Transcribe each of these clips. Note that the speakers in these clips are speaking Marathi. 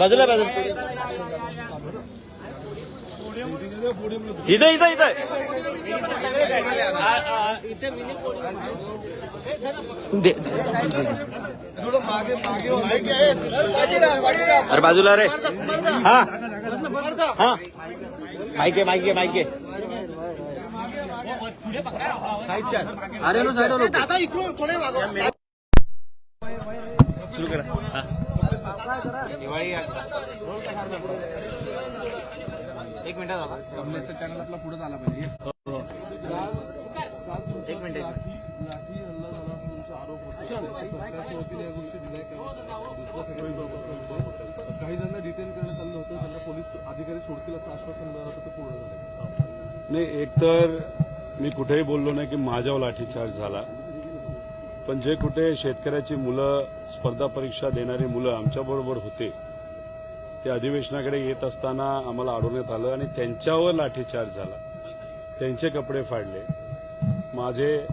बाजूला बाजूला. इथं इथं इथं. अरे बाजूला रे. हा. हा. आहे माईक आहे अरे दादा इकडून थोडे मागव सुरू करा हा. कमलेचा चॅनल आपला पुढे आला पाहिजे. एक मिनिट लाठी हल्ला झाला असं तुमचा आरोप होता. सरकारच्या वतीने या गोष्टी दिल्या किंवा दुसऱ्या सगळ्या विभागाचा उल्लेख होता. काही जणांना डिटेन करण्यात आलं होतं. त्यांना पोलीस अधिकारी सोडतील असं आश्वासन मिळालं होतं. ते पूर्ण झालं. नाही एकतर मी कुठेही बोललो नाही की माझ्यावर लाठीचार्ज झाला. पण जे कुठे शेतकऱ्याची मुलं स्पर्धा परीक्षा देणारी मुलं आमच्याबरोबर होते ते अधिवेशनाकडे येत असताना आम्हाला अडवण्यात आलं आणि त्यांच्यावर लाठीचार्ज झाला. त्यांचे कपडे फाडले. माझे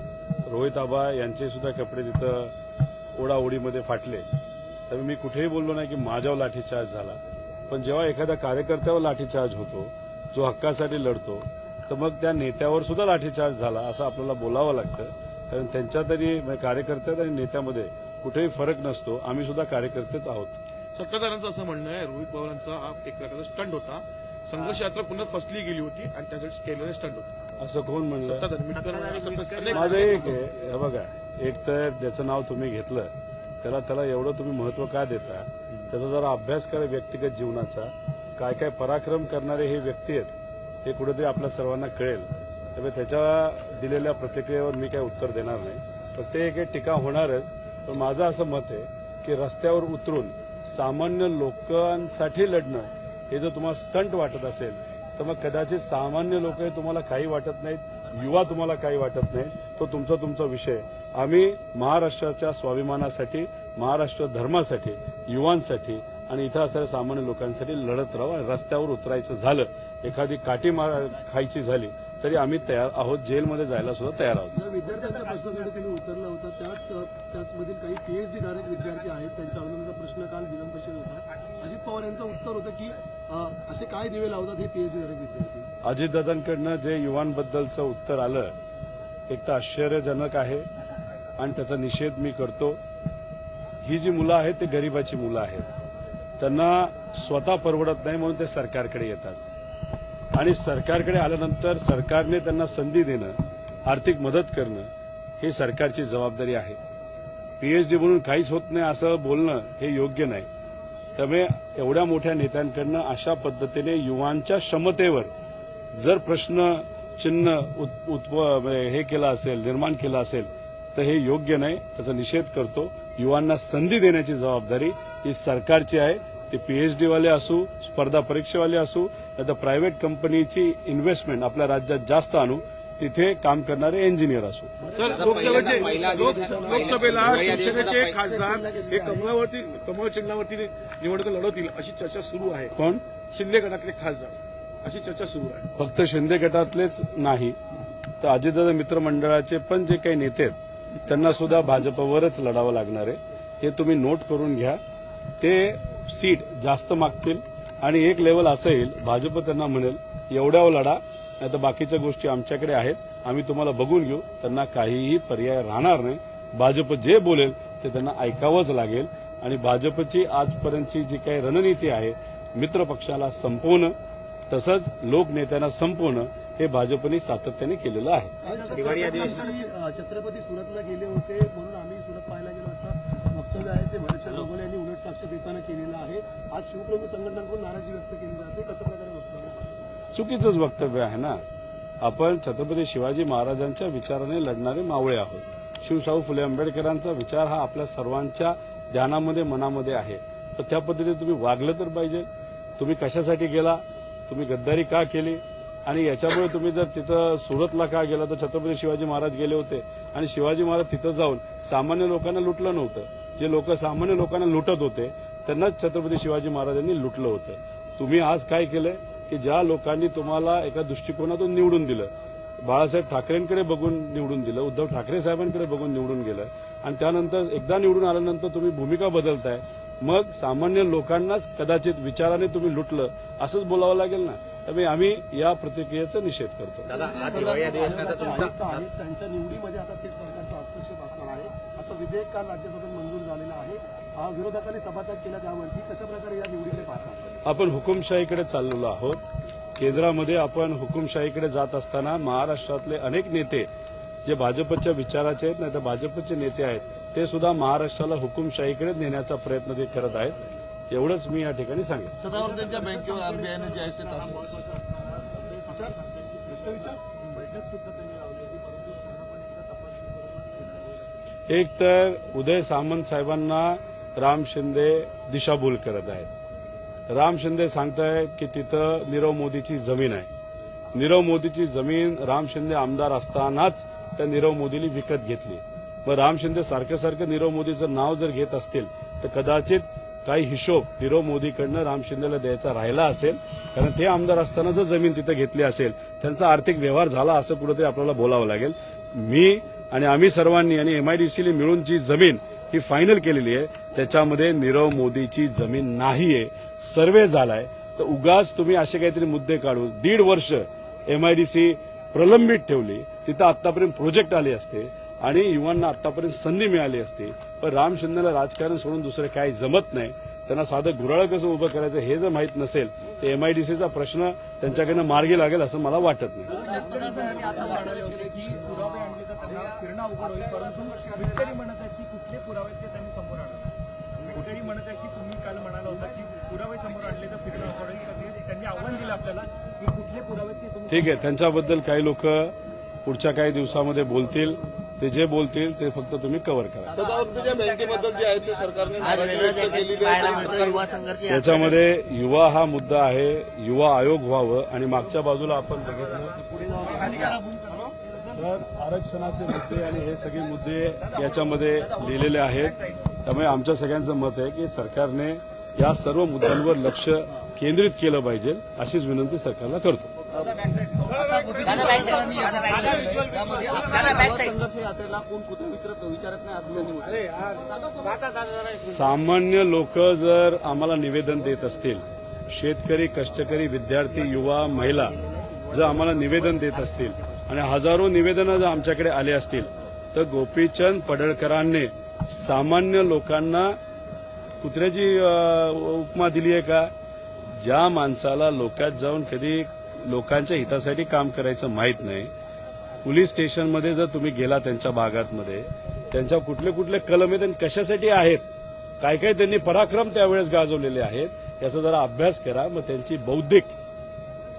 रोहित आबा यांचे सुद्धा कपडे तिथं ओढाओढीमध्ये फाटले. तर मी कुठेही बोललो नाही की माझ्यावर लाठीचार्ज झाला. पण जेव्हा एखाद्या कार्यकर्त्यावर लाठीचार्ज होतो जो हक्कासाठी लढतो तर मग त्या नेत्यावर सुद्धा लाठीचार्ज झाला असं आपल्याला बोलावं लागतं. कारण त्यांच्या तरी कार्यकर्त्यात आणि नेत्यामध्ये कुठेही फरक नसतो. आम्ही सुद्धा कार्यकर्तेच आहोत. सत्ताधाऱ्यांचं असं म्हणणं आहे रोहित पवारांचा हा एक प्रकारचा स्टंट होता. संघर्ष यात्रा पुन्हा फसली गेली होती आणि त्यासाठी केलेला स्टंट होता. असं कोण म्हणलं? माझं एक आहे बघा एक तर ज्याचं नाव तुम्ही घेतलं त्याला त्याला एवढं तुम्ही महत्त्व का देता? त्याचा जरा अभ्यास करा व्यक्तिगत जीवनाचा. काय काय पराक्रम करणारे हे व्यक्ती आहेत हे कुठेतरी आपल्या सर्वांना कळेल. त्यामुळे त्याच्या दिलेल्या प्रतिक्रियेवर मी काही उत्तर देणार नाही. प्रत्येक एक टीका होणारच पण माझं असं मत आहे की रस्त्यावर उतरून सामान्य लोकांसाठी लढणं हे जर तुम्हाला स्टंट वाटत असेल तर मग कदाचित सामान्य लोक हे तुम्हाला काही वाटत नाहीत युवा तुम्हाला काही वाटत नाही तो तुमचा तुमचा विषय. आम्ही महाराष्ट्राच्या स्वाभिमानासाठी महाराष्ट्र धर्मासाठी युवांसाठी आणि इथं असणाऱ्या सामान्य लोकांसाठी लढत राहू आणि रस्त्यावर उतरायचं झालं एखादी काठी मार खायची झाली तरी आम्ही तयार आहोत जेलमध्ये जायला सुद्धा तयार आहोत. ज्या विद्यार्थ्यांच्या प्रश्नासाठी तुम्ही उतरला होता त्याच त्याचमधील काही पीएचडी धारक विद्यार्थी आहेत त्यांच्या आंदोलनाचा प्रश्न काल विधान परिषद होता. अजित पवार यांचं उत्तर होतं की अं, असे काय दिवे लावतात हे पीएचडी धारक विद्यार्थी? अजितदादांकडनं जे युवांबद्दलचं उत्तर आलं एक तर आश्चर्यजनक आहे आणि त्याचा निषेध मी करतो. ही जी मुलं आहेत ते गरिबाची मुलं आहेत. त्यांना स्वतः परवडत नाही म्हणून ते सरकारकडे येतात. आणि सरकारकडे आल्यानंतर सरकारने त्यांना संधी देणं आर्थिक मदत करणं ही सरकारची जबाबदारी आहे. पीएचडी म्हणून काहीच होत नाही असं बोलणं हे योग्य नाही. त्यामुळे एवढ्या मोठ्या नेत्यांकडनं अशा पद्धतीने युवांच्या क्षमतेवर जर प्रश्न चिन्ह उत्प हे केलं असेल निर्माण केलं असेल तर हे योग्य नाही त्याचा निषेध करतो. युवांना संधी देण्याची जबाबदारी ही सरकारची आहे. ते पीएचडी वाले असू स्पर्धा परीक्षेवाले असू नाही तर प्रायव्हेट कंपनीची इन्व्हेस्टमेंट आपल्या राज्यात जास्त आणू तिथे काम करणारे इंजिनियर असू. सर लोकसभेचे लोक- लोकसभेला शिवसेनेचे खासदार हे कमळावरती कमळ चिन्हावरती निवडणूक लढवतील अशी चर्चा सुरू आहे. कोण? शिंदे गटातले खासदार. अशी चर्चा सुरू आहे. फक्त शिंदे गटातलेच नाही तर अजितदादा मित्रमंडळाचे पण जे काही नेते आहेत त्यांना सुद्धा भाजपवरच लढावं लागणार आहे. हे तुम्ही नोट करून घ्या. ते सीट जास्त मागतील आणि एक लेवल असं येईल भाजप त्यांना म्हणेल एवढ्यावर लढा नाही तर बाकीच्या गोष्टी आमच्याकडे आहेत आम्ही तुम्हाला बघून घेऊ. त्यांना काहीही पर्याय राहणार नाही. भाजप जे बोलेल ते त्यांना ऐकावंच लागेल. आणि भाजपची आजपर्यंतची जी काही रणनीती आहे मित्रपक्षाला संपवणं तसंच लोकनेत्यांना संपवणं हे भाजपने सातत्याने केलेलं आहे. दिवाळी छत्रपती सुरतला गेले होते म्हणून आम्ही सुरत पाहायला गेलो. असं वक्तव्य आहे ते भरतचंद गोगोले यांनी उलट साक्ष देताना केलेलं आहे. आज शिवप्रेमी संघटनांकडून नाराजी व्यक्त केली जाते. कशा प्रकारे वक्तव्य चुकीचंच वक्तव्य आहे ना? आपण छत्रपती शिवाजी महाराजांच्या विचाराने लढणारे मावळे आहोत. शिवशाहू फुले आंबेडकरांचा विचार हा आपल्या सर्वांच्या ध्यानामध्ये मनामध्ये आहे. तर त्या पद्धतीने तुम्ही वागलं तर पाहिजे. तुम्ही कशासाठी गेला? तुम्ही गद्दारी का केली? आणि याच्यामुळे तुम्ही जर तिथं सुरतला का गेला तर छत्रपती शिवाजी महाराज गेले होते. आणि शिवाजी महाराज तिथं जाऊन सामान्य लोकांना लुटलं नव्हतं. जे लोक सामान्य लोकांना लुटत होते त्यांनाच छत्रपती शिवाजी महाराजांनी लुटलं होतं. तुम्ही आज काय केलंय? की ज्या लोकांनी तुम्हाला एका दृष्टिकोनातून निवडून दिलं बाळासाहेब ठाकरेंकडे बघून निवडून दिलं उद्धव ठाकरे साहेबांकडे बघून निवडून गेलं आणि त्यानंतर एकदा निवडून आल्यानंतर तुम्ही भूमिका बदलताय मग सामान्य लोकांनाच कदाचित विचाराने तुम्ही लुटलं असंच बोलावं लागेल ना? त्यामुळे आम्ही या प्रतिक्रियेचा निषेध करतो. त्यांच्या निवडीमध्ये आता थेट सरकारचा हस्तक्षेप असणार आहे. असं विधेयक काल राज्यसभेत मंजूर झालेलं आहे. हा विरोधकांनी सभात्याग केला त्यावरती कशा प्रकारे या निवडीकडे पाहतात आपण हुकुमशाहीकडे चाललेलो आहोत. केंद्रामध्ये आपण हुकुमशाहीकडे जात असताना महाराष्ट्रातले अनेक नेते जे भाजपच्या विचाराचे आहेत नाही तर भाजपचे नेते आहेत ते सुद्धा महाराष्ट्राला हुकुमशाहीकडे नेण्याचा प्रयत्न ते करत आहेत एवढंच मी या ठिकाणी सांगेन. बँकेवर आरबीआयने जे आहे ते तास एक तर उदय सामंत साहेबांना राम शिंदे दिशाभूल करत आहेत. राम शिंदे सांगतायत की तिथं नीरव मोदीची जमीन आहे. नीरव मोदीची जमीन राम शिंदे आमदार असतानाच त्या नीरव मोदीने विकत घेतली. मग राम शिंदे सारखं सारखं नीरव मोदीचं नाव जर घेत असतील तर कदाचित काही हिशोब नीरव मोदीकडनं राम शिंदेला द्यायचा राहिला असेल. कारण ते आमदार असताना जर जमीन तिथं घेतली असेल त्यांचा आर्थिक व्यवहार झाला असं कुठेतरी आपल्याला बोलावं लागेल. मी आणि आम्ही सर्वांनी आणि एमआयडीसीने मिळून जी जमीन ही फायनल केलेली आहे त्याच्यामध्ये नीरव मोदीची जमीन नाहीये. सर्वे झालाय. तर उगाच तुम्ही असे काहीतरी मुद्दे काढून दीड वर्ष एमआयडीसी प्रलंबित ठेवली. तिथं आतापर्यंत प्रोजेक्ट आले असते. आणि युवांना आतापर्यंत संधी मिळाली असती. पण राम शिंदेला राजकारण सोडून दुसरं काही जमत नाही. त्यांना साधं गुराळं कसं उभं करायचं हे जर माहीत नसेल तर एमआयडीसीचा प्रश्न त्यांच्याकडनं मार्गी लागेल असं मला वाटत नाही. म्हणत आहे की तुम्ही काल म्हणाला होता की पुरावे समोर आणले तर फिरणं अवघड त्यांनी आव्हान दिलं आपल्याला की कुठले पुरावे ठीक आहे त्यांच्याबद्दल काही लोक पुढच्या काही दिवसामध्ये बोलतील. ते जे बोलतील ते फक्त तुम्ही कव्हर करा. त्याच्यामध्ये युवा हा मुद्दा आहे युवा आयोग व्हावं आणि मागच्या बाजूला आपण बघितलं तर आरक्षणाचे मुद्दे आणि हे सगळे मुद्दे याच्यामध्ये लिहिलेले आहेत. त्यामुळे आमच्या सगळ्यांचं मत आहे की सरकारने या सर्व मुद्द्यांवर लक्ष केंद्रित केलं पाहिजे अशीच विनंती सरकारला करतो. सामान्य लोक जर आम्हाला निवेदन देत असतील शेतकरी कष्टकरी विद्यार्थी युवा महिला जर आम्हाला निवेदन देत असतील आणि हजारो निवेदनं जर आमच्याकडे आले असतील तर गोपीचंद पडळकरांनी सामान्य लोकांना कुत्र्याची उपमा दिली आहे का? ज्या माणसाला लोकात जाऊन कधी लोकांच्या हितासाठी काम करायचं माहीत नाही. पोलीस स्टेशनमध्ये जर तुम्ही गेला त्यांच्या भागातमध्ये त्यांच्या कुठले कुठले कलम आहेत आणि कशासाठी आहेत काय काय त्यांनी पराक्रम त्यावेळेस गाजवलेले आहेत याचा जरा अभ्यास करा मग त्यांची बौद्धिक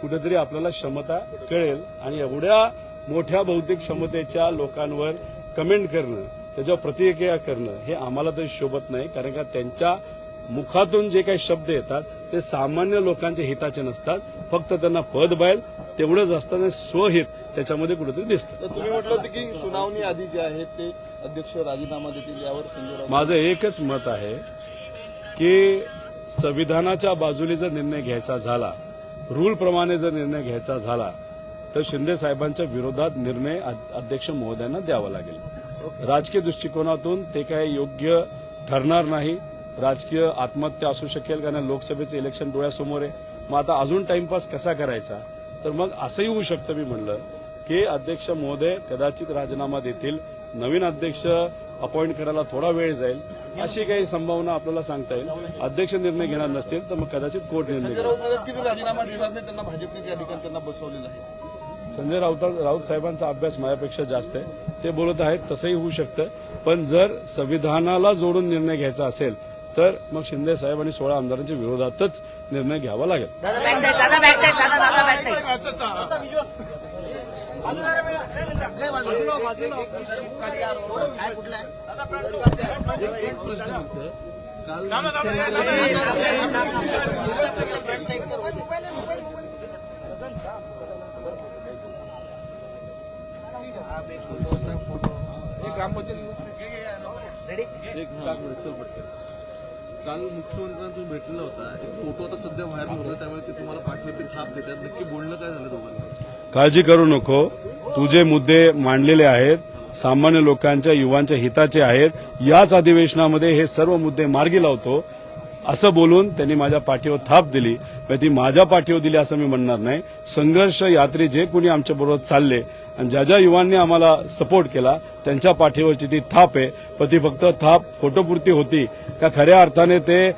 कुठेतरी आपल्याला क्षमता कळेल. आणि एवढ्या मोठ्या बौद्धिक क्षमतेच्या लोकांवर कमेंट करणं त्याच्यावर प्रतिक्रिया करणं हे आम्हाला तरी शोभत नाही कारण का त्यांच्या मुखातून जे काही शब्द येतात ते सामान्य लोकांच्या हिताचे नसतात. फक्त त्यांना पद बाहेर तेवढंच असताना स्वहित त्याच्यामध्ये कुठेतरी दिसतं. तुम्ही म्हटलं होतं की सुनावणी आधी जे आहे ते अध्यक्ष राजीनामा देतील यावर संजय माझं एकच मत आहे की संविधानाच्या बाजूने जर निर्णय घ्यायचा झाला रूल प्रमाणे जर निर्णय घ्यायचा झाला तर शिंदे साहेबांच्या विरोधात निर्णय अध- अध्यक्ष महोदयांना द्यावा लागेल. राजकीय दृष्टिकोनातून ते काय योग्य ठरणार नाही. राजकीय आत्महत्या असू शकेल कारण लोकसभेचं इलेक्शन डोळ्यासमोर आहे. मग आता अजून टाइमपास कसा करायचा? तर मग असंही होऊ शकतं मी म्हणलं की अध्यक्ष महोदय कदाचित राजीनामा देतील. नवीन अध्यक्ष अपॉइंट करायला थोडा वेळ जाईल. अशी काही संभावना आपल्याला सांगता येईल. अध्यक्ष निर्णय घेणार नसतील तर मग कदाचित कोर्ट निर्णय संजय घेईल. राजीनामा त्यांना भाजपने त्यांना बसवलेलं आहे. राऊत राऊत साहेबांचा अभ्यास माझ्यापेक्षा जास्त आहे. ते बोलत आहेत तसंही होऊ शकतं. पण जर संविधानाला जोडून निर्णय घ्यायचा असेल तर मग शिंदे साहेब आणि सोळा आमदारांच्या विरोधातच निर्णय घ्यावा लागेल दादा बॅक साईड दादा बॅक साईड दादा दादा बॅक साईड काय कुठला आहे? एक. हा, ग्रामपंचायत रेडी एक काल चल पटकन काल मुख्यमंत्र्यांना तुम्ही भेटलेला होता. एक फोटो आता सध्या व्हायरल होतो त्यामुळे ते तुम्हाला पाठवते थाप देतात. नक्की बोलणं काय झालं दोघांना? काळजी करू नको. तुझे मुद्दे मांडलेले आहेत सामान्य लोकांच्या युवांच्या हिताचे आहेत याच अधिवेशनामध्ये हे सर्व मुद्दे मार्गी लावतो. असं बोलून त्यांनी माझ्या पाठीवर थाप दिली. ती माझ्या पाठीवर दिली असं मी म्हणणार नाही. संघर्ष यात्री जे कोणी आमच्याबरोबर चालले आणि ज्या ज्या युवांनी आम्हाला सपोर्ट केला त्यांच्या पाठीवरची ती थाप आहे. पण ती फक्त थाप फोटोपुरती होती. का खऱ्या अर्थाने ते